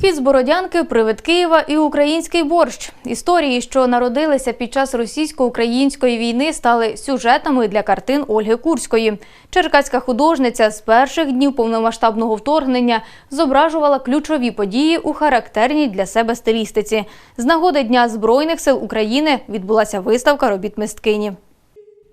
Кіт з Бородянки, привид Києва і український борщ. Історії, що народилися під час російсько-української війни, стали сюжетами для картин Ольги Курської. Черкаська художниця з перших днів повномасштабного вторгнення зображувала ключові події у характерній для себе стилістиці. З нагоди Дня Збройних сил України відбулася виставка робіт мисткині.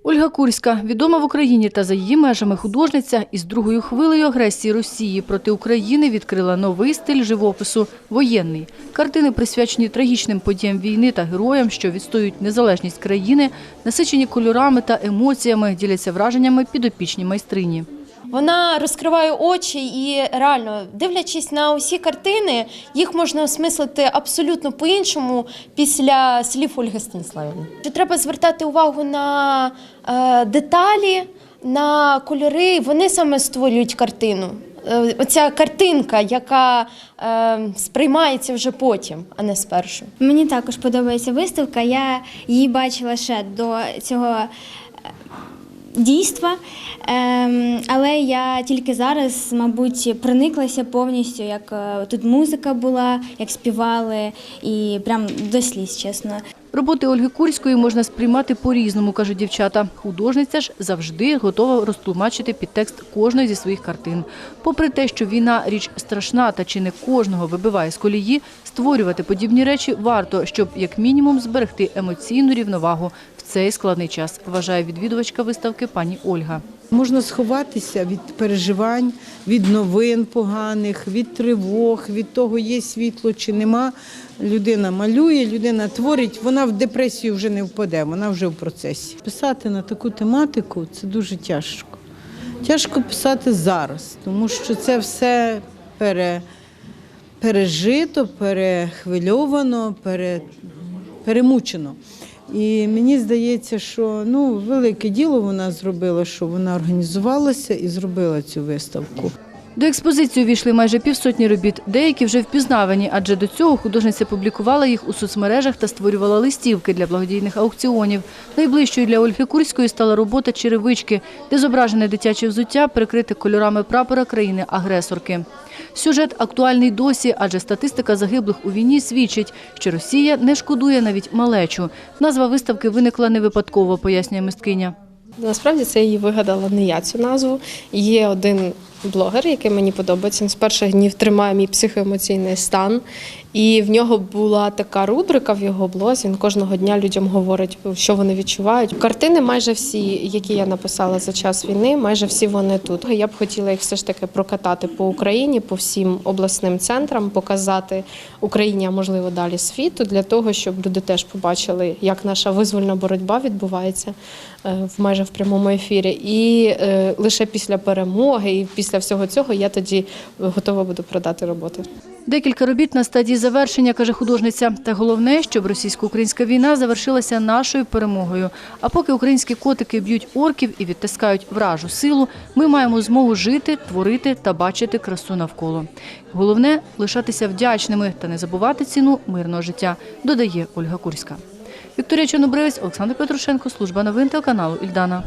Ольга Курська відома в Україні та за її межами художниця із другою хвилею агресії Росії проти України відкрила новий стиль живопису воєнний. Картини присвячені трагічним подіям війни та героям, що відстоюють незалежність країни, насичені кольорами та емоціями, діляться враженнями підопічні майстрині. Вона розкриває очі і реально, дивлячись на усі картини, їх можна осмислити абсолютно по-іншому після слів Ольги Станіславівни. Треба звертати увагу на е, деталі, на кольори. Вони саме створюють картину. Е, Оця картинка, яка е, сприймається вже потім, а не спершу. Мені також подобається виставка. Я її бачила ще до цього дійства, Ем, але я тільки зараз, мабуть, прониклася повністю, як е, тут музика була, як співали, і прям до сліз, чесно. Роботи Ольги Курської можна сприймати по-різному, кажуть дівчата. Художниця ж завжди готова розтлумачити підтекст кожної зі своїх картин. Попри те, що війна річ страшна та чи не кожного вибиває з колії, створювати подібні речі варто, щоб як мінімум зберегти емоційну рівновагу в цей складний час, вважає відвідувачка виставки пані Ольга. Можна сховатися від переживань, від новин поганих, від тривог, від того, є світло чи нема. Людина малює, людина творить, вона в депресію вже не впаде, вона вже в процесі. Писати на таку тематику це дуже тяжко. Тяжко писати зараз, тому що це все пере, пережито, перехвильовано, пере, перемучено. І мені здається, що ну, велике діло вона зробила, що вона організувалася і зробила цю виставку. До експозиції увійшли майже півсотні робіт, деякі вже впізнавані, адже до цього художниця публікувала їх у соцмережах та створювала листівки для благодійних аукціонів. Найближчою для Ольги Курської стала робота «Черевички», де зображене дитяче взуття прикрите кольорами прапора країни-агресорки. Сюжет актуальний досі, адже статистика загиблих у війні свідчить, що Росія не шкодує навіть малечу. Назва виставки виникла не випадково, пояснює мисткиня. Насправді це її вигадала не я цю назву. Є один блогер, який мені подобається. Він з перших днів тримає мій психоемоційний стан. І в нього була така рубрика в його блозі. Він кожного дня людям говорить, що вони відчувають. Картини майже всі, які я написала за час війни, майже всі вони тут. Я б хотіла їх все ж таки прокатати по Україні, по всім обласним центрам, показати Україні, а можливо далі світу, для того, щоб люди теж побачили, як наша визвольна боротьба відбувається е, майже в прямому ефірі. І е, лише після перемоги і після всього цього я тоді готова буду продати роботи. Декілька робіт на стадії завершення, каже художниця. Та головне, щоб російсько-українська війна завершилася нашою перемогою. А поки українські котики б'ють орків і відтискають вражу силу, ми маємо змогу жити, творити та бачити красу навколо. Головне лишатися вдячними та не забувати ціну мирного життя, додає Ольга Курська. Вікторія Чорнобривець, Олександр Петрушенко, служба новин телеканалу Ільдана.